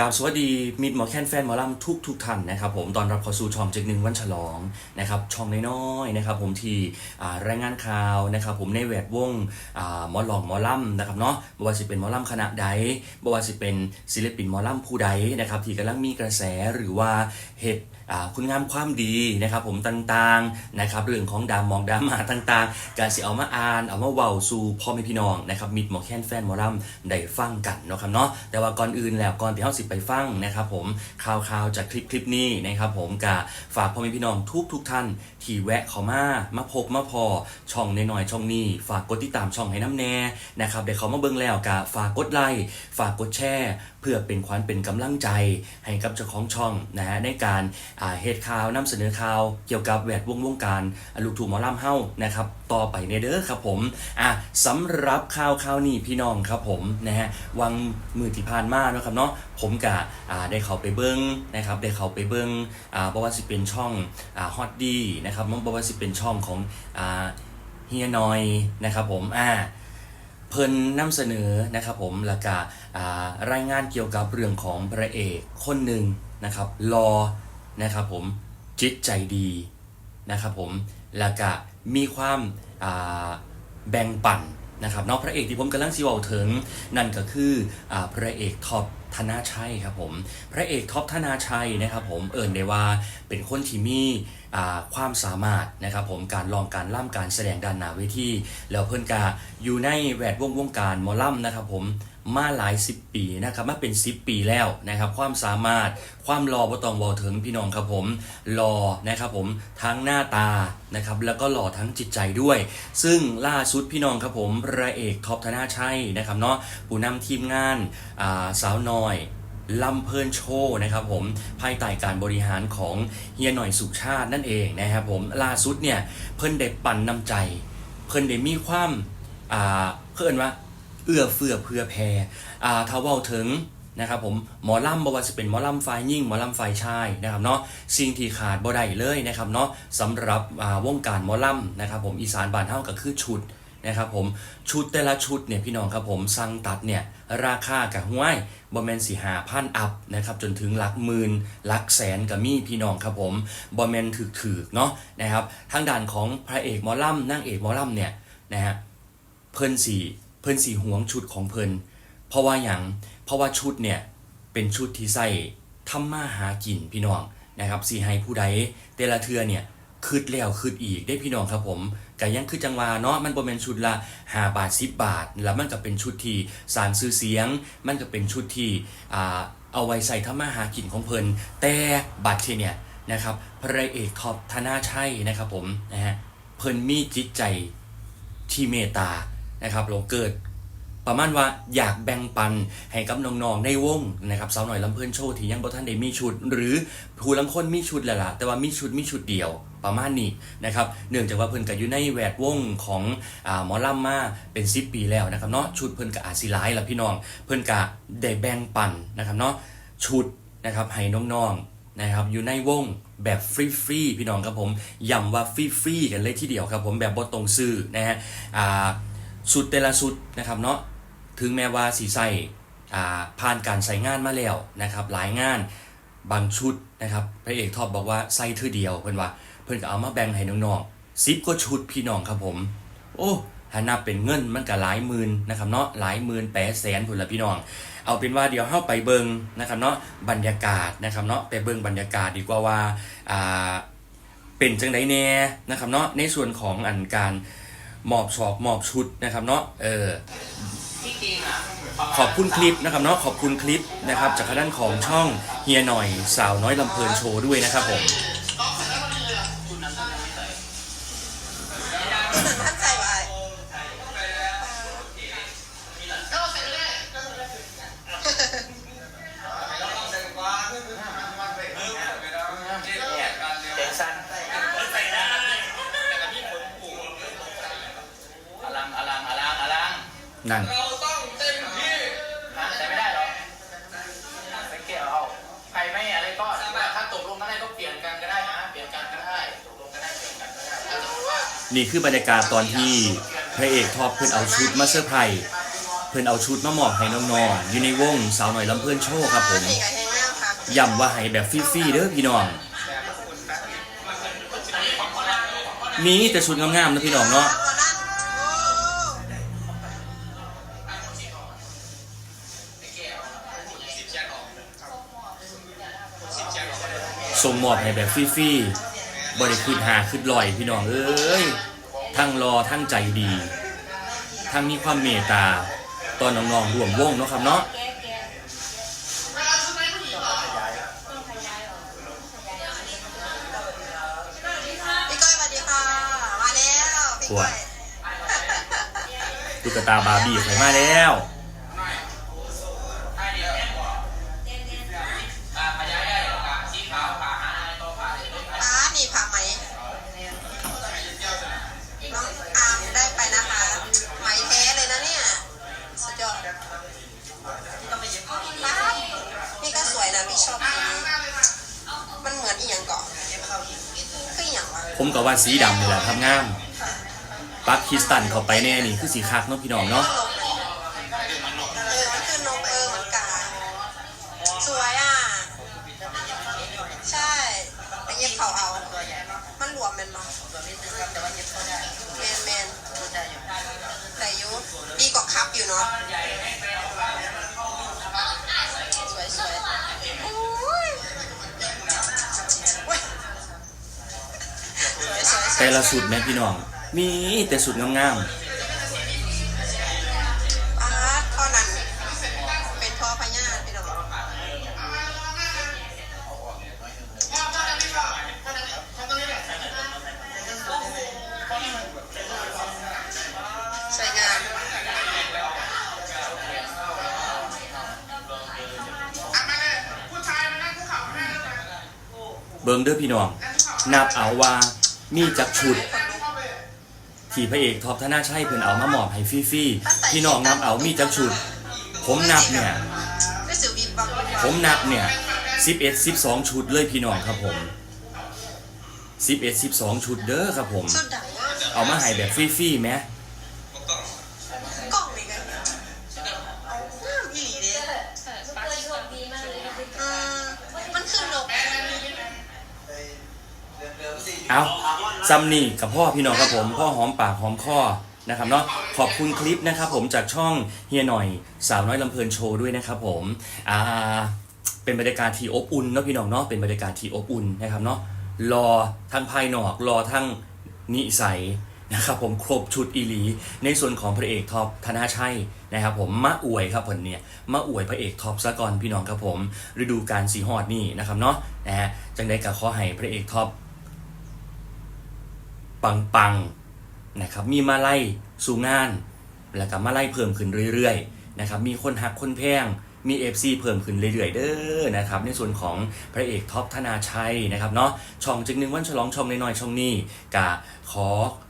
กราบสวัสดีมิดหมอแคนแฟนหมอลำทุกทุกท่านนะครับผมตอนรับเข้าสู่ช่องจึกหนึ่งวันฉลองนะครับช่องน้อยๆนะครับผมที่รายงานข่าวนะครับผมในแวดวงหมอหลองหมอลำนะครับเนาะบ่ว่าสิเป็นหมอลำคณะใดบ่ว่าสิเป็นศิลปินหมอลำผู้ใดนะครับที่กำลังมีกระแสหรือว่าเหตุคุณงามความดีนะครับผมต่างๆนะครับเรื่องของดามมองดามาต่างๆ การสิเอามาอ่านเอามาเว้าสู่พ่อแม่พี่น้องนะครับมิดหมอแคนแฟนหมอลำได้ฟังกันเนาะครับเนาะแต่ว่าก่อนอื่นแล้วก่อนที่เฮาสิไปฟังนะครับผมข่าวๆจากคลิปคลิปนี้นะครับผมกะฝากพ่อแม่พี่น้องทุกทุกท่าน ที่แวะเข้ามามาพบมาพอช่องน้อยๆช่องนี้ ฝากกดติดตามช่องให้น้ำแน่นะครับเดี๋ยวเขามาเบิ่งแล้วกะฝากกดไลค์ฝากกดแชร์เพื่อเป็นขวัญเป็นกำลังใจให้กับเจ้าของช่องนะฮะในการอ่าเฮดข่าวนำเสนอข่าวเกี่ยวกับแวดวงวงการลูกทุ่งหมอลำเฮ้านะครับต่อไปในเด้อครับผมอะสำหรับข่าวข่าวนี้พี่น้องครับผมนะฮะวังมือที่ผ่านมาเนาะครับเนาะผมกะได้เขาไปเบิ้งนะครับได้เขาไปเบิ้งอ่าบว่าสิเป็นช่องอ่าฮอตดีนะครับบ่ว่าสิเป็นช่องของอ่าเฮียนอยนะครับผมอ่า เพิ่นนำเสนอนะครับผมแล้วก็อ่ารายงานเกี่ยวกับเรื่องของพระเอกคนหนึ่งนะครับรอนะครับผมจิตใจดีนะครับผมแล้วก็มีความาแบ่งปัน นะครับนอกพระเอกที่ผมกำลังสิเว้าถึง นั่นก็คืออพระเอกท็อปธนาชัยครับผมพระเอกท็อปธนาชัยนะครับผมเอิ่นได้ว่าเป็นคนที่มีความสามารถนะครับผมการลองการล่ำการแสดงด้านหน้าเวทีแล้วเพื่อนกาอยู่ในแวดวงวงการมอล่ำนะครับผม มาหลาย 10 ปีนะครับมาเป็น 10 ปีแล้วนะครับความสามารถความรอบ่ต้องบอกถึงพี่น้องครับผมรอนะครับผมทั้งหน้าตานะครับแล้วก็หล่อทั้งจิตใจด้วย ซึ่งล่าสุดพี่น้องครับผมพระเอกท็อปธนาชัยนะครับเนาะผู้นำทีมงานาสาวน้อยลำเพลินโชว์นะครับผมภายใต้การบริหารของเฮียหน่อยสุชาตินั่นเองนะครับผมล่าสุดเนี่ยเพิ่นได้ปั่นน้ำใจ เพิ่นได้มีความเพิ่นว่า เอื้อเฟื้อเพื่อแผ่อ่าถ้าว้าถึงนะครับผมหมอลำบ่ว่าจะเป็นหมอลำฝ่ายยิ่งหมอลำฝ่ายชายนะครับเนาะสิ่งที่ขาดบ่ได้เลยนะครับเนาะสำหรับวงการหมอลำนะครับผมอีสานบ้านเฮาก็คือชุดนะครับผมชุดแต่ละชุดเนี่ยพี่น้องครับผมสั่งตัดเนี่ยราคากับห้วยบอมเมนสีหาพันอัพนะครับจนถึงหลักหมื่นหลักแสนกับมีพี่น้องครับผมบอมเมนถือถือเนาะนะครับทางด้านของพระเอกหมอลำนางเอกหมอลำเนี่ยนะฮะเพิ่นสี พิ่นสีหวงชุดของเพิ่นเพราะว่าอย่างเพราะว่าชุดเนี่ยเป็นชุดที่ใส่ทำมาหากินพี่น้องนะครับสีให้ผู้ใดแต่ละเทือเนี่ยคืดแล้วคืดอีกได้พี่น้องครับผมก็ยังคือจังหวาเนาะมันบ่เป็นชุดละ5บาท10บาท แล้วมันก็เป็นชุดที่สารซื้อเสียง มันก็เป็นชุดที่อ่าเอาไว้ใส่ทำมาหากินของเพิ่นแต่บัตรเนี่ยนะครับพระเอกท็อปธนาชัยนะครับผมนะฮะเพิ่นมีจิตใจที่เมตตา นะครับเราเกิด ประมาณว่าอยากแบ่งปันให้กับน้องๆในวงนะครับสาวหน่อยลำเพลินโชว์ที่ยังบ่ท่านได้มีชุด หรือผู้ลังคนมีชุดแหละล่ะแต่ว่ามีชุดมีชุดเดียวประมาณนี้นะครับเนื่องจากว่าเพิ่นก็อยู่ในแวดวงของอ่าหมอลำมาเป็น10ปีแล้วนะครับเนาะชุดเพิ่นก็อาจสิหลายล่ะพี่น้อง เพิ่นก็ได้แบ่งปันนะครับเนาะชุดนะครับให้น้องๆนะครับอยู่ในวงแบบฟรีๆพี่น้องครับผมย้ำว่าฟรีๆกันเลยทีเดียวครับผมแบบบ่ตรงซื้อนะฮะอ่า สุดแต่ละสุดนะครับเนาะถึงแม้ว่าสีใส่ผ่านการใส่งานมาแล้วนะครับหลายงานบางชุดนะครับพระเอกท็อปบอกว่าใส่เธอเดียวเพิ่อนว่าเพิ่อนก็เอามาแบ่งให้น้องๆซิปก็ชุดพี่น้องครับผม โอ้ถ้านับเป็นเงินมันก็หลายหมื่นนะครับเนาะหลายหมื่นแปดแสนพุ่นละพี่น้อง เอาเป็นว่าเดี๋ยวเข้าไปเบิงนะครับเนาะบรรยากาศนะครับเนาะไปเบิงบรรยากาศดีกว่าว่าอ่าเป็นจังไดแน่นะครับเนาะในส่วนของอันการ มอบชอกมอบชุดนะครับเนาะเออขอบคุณคลิปนะครับเนาะขอบคุณคลิปนะครับจากทางด้านของช่องเฮียหน่อยสาวน้อยลำเพลินโชว์ด้วยนะครับผม งนั่นฮะใส่ไม่ได้เหรอไปเกี่ยวเอาใครไม่อะไรก็ถ้าตกลงกันได้ก็เปลี่ยนกันก็ได้นะเปลี่ยนกันก็ได้ตกลงกันได้เปลี่ยนกันก็ได้ถ้าสมมติว่านี่คือบรรยากาศตอนที่พระเอกท็อปเพิ่นเอาชุดมาเซอร์ไพรส์เพิ่นเอาชุดมามอบให้น้องๆอยู่ในวงสาวหน่อยลำเพื่อนโชว์ครับผมนี่กับแห้งน้ำค่ะย้ำว่าให้แบบฟรีๆเด้อพี่น้องมีแต่ชุดงามๆนะพี่น้องเนาะ ส่งมอบให้แบบฟรีๆบริคืนหาคืนลอยพี่น้องเอ้ยทั้งรอทั้งใจดี ทั้งมีความเมตตา ตอนน้องๆร่วมวงเนาะครับเนาะพี่ก้อยสวัสดีค่ะมาแล้วพี่ก้อยตุ๊กตาบาร์บี้ไยมาแล้ว ผมก็ว่าสีดำนี่แหละครับงามปักคิสตันเข้าไปแน่นี่คือสีคักเนาะพี่น้องเนาะเออมันคือนกเออเหมือนกาสวยอะ ใช่ไปเย็บเขาเอา มันหลวมแมนมั้งแมนแมนแต่ยุดีกว่าคับอยู่เนาะ แต่ละสุดแม่พี่น้อง มีแต่สุดงามอาร์ตข้อนั้นเป็นพ่อพญาพี่น้องสวยงามๆเบิงเด้อพี่น้อง นับเอาว่า มีจักชุด ที่พระเอกท็อปธนาชัยเพิ่นเอามามอบให้ฟรีๆพี่น้องนับเอามีจักชุด ผมนับเนี่ยผมนับเนี่ยสิบวับผมนับเนี่ย11 12 ชุดเลยพี่น้องครับผม 11 12 ชุดเด้อครับผม เอามาให้แบบฟรีๆไหม ซัมนี่กับพ่อพี่น้องครับผมพ่อหอมปากหอมคอนะครับเนาะขอบคุณคลิปนะครับผมจากช่องเฮียหน่อยสาวน้อยลำเพลินโชว์ด้วยนะครับผมอ่าเป็นบรรยากาศที่อบอุ่นเนาะพี่น้องเนาะเป็นบรรยากาศที่อบอุ่นนะครับเนาะรอทั้งภายนอกรอทั้งนิสัยนะครับผมครบชุดอีหลี ในส่วนของพระเอกท็อปธนาชัยนะครับผมมะอวยครับผมเนี่ยมะอวยพระเอกท็อปซะก่อนพี่น้องครับผมฤดูการสีฮอดนี่นะครับเนาะนะฮะจังได้กับขอให้พระเอกท็อป ปังๆนะครับมีมาไล่สู่งาน แล้วก็มาไล่เพิ่มขึ้นเรื่อยๆนะครับมีคนหักคนแพงมี FC เพิ่มขึ้นเรื่อยๆเด้อนะครับในส่วนของพระเอกท็อปธนาชัยนะครับเนาะช่องจึงหนึ่งวันฉลองช่องน้อยๆช่องนี้กะขออ่า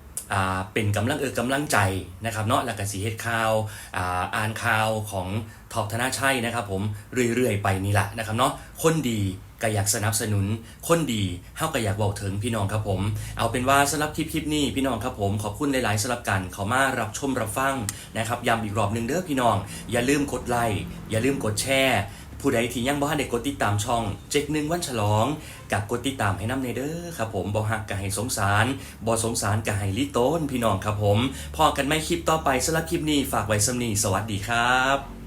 เป็นกำลังเออกำลังใจนะครับเนาะแล้วก็สีเฮ็ดข่าวอ่าอ่านข่าวของท็อปธนาชัยนะครับผมเรื่อยๆ ไปนี่แหละนะครับเนาะคนดีก็อยากสนับสนุนคนดีเฮาก็อยากบอกถึงพี่น้องครับผม เอาเป็นว่าสำหรับคลิปคลิปนี้พี่น้องครับผมขอบคุณหลายๆสำหรับกันเขามารับชมรับฟังนะครับย้ำอีกรอบหนึ่งเด้อพี่น้อง อย่าลืมกดไลค์อย่าลืมกดแชร์ ผู้ใดที่ยังบ่ทันได้กดติดตามช่องเจ็กหนึ่งวันฉลองกับกดติดตามให้น้ำในเด้อครับผมบ่ฮักก็ให้สงสารบ่สงสารก็ให้ลิโต้นพี่น้องครับผมพอกันไม่คลิปต่อไปสำหรับคลิปนี้ฝากไว้สำนีสวัสดีครับ